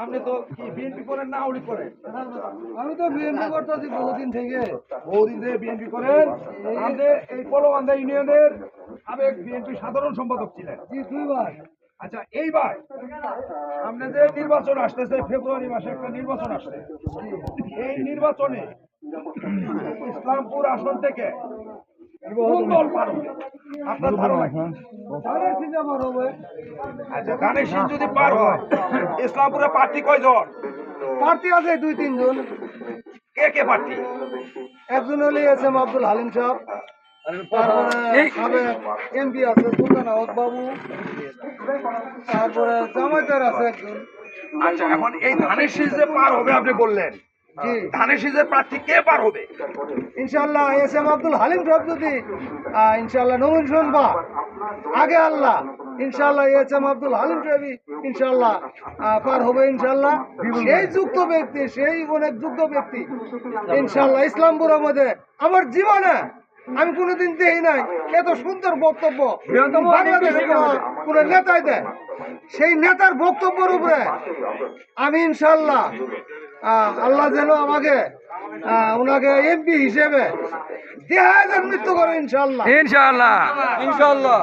আপনি তো বিএনপি করেন না আউলি করেন? আমি তো বিএনপি করতেছি বহুদিন থেকে। বহুদিন ধরে বিএনপি করেন। আপনি এই কলমান্দা ইউনিয়নের সাবেক বিএনপি সাধারণ সম্পাদক ছিলেন। জি দুইবার। আচ্ছা এইবার সামনে যে নির্বাচন আসতেছে ফেব্রুয়ারি মাসে একটা নির্বাচন আসছে। এই নির্বাচনে ইসলামপুর আসন থেকে কোন দল পারবে? আপনার ধারণা আচ্ছা যদি পার হয় ইসলামপুরে প্রার্থী কয়জন? প্রার্থী আছে দুই তিনজন। কে কে প্রার্থী? একজন হলে এস এম আব্দুল হালিম সাহেব তারপরে সাবেক এমপি আছে সুলতান আহত বাবু। তারপরে জামাইদার আছে একজন। আচ্ছা এখন এই ধানের শীষ যে পার হবে আপনি বললেন। ধানের শীষের প্রার্থী কে পার হবে? ইনশাল্লাহ এস এম আব্দুল হালিম সাহেব যদি ইনশাল্লাহ নমিনেশন বা আগে আল্লাহ ইনশাল্লাহ এস এম আব্দুল হালিম সাহেবই ইনশাল্লাহ পার হবে ইনশাল্লাহ সেই যুক্ত ব্যক্তি সেই অনেক যুক্ত ব্যক্তি ইনশাল্লাহ ইসলামপুরের মধ্যে আমার জীবনে আমি কোনোদিন দেখি নাই এত সুন্দর বক্তব্য। বাংলাদেশে কোনো নেতাই দেয়। সেই নেতার বক্তব্যের উপরে আমি ইনশাল্লাহ আল্লাহ যেন আমাকে আহ, ওনাকে এমপি হিসেবে দেহায় মৃত্যু করে ইনশাল্লাহ ইনশাল্লাহ ইনশাল্লাহ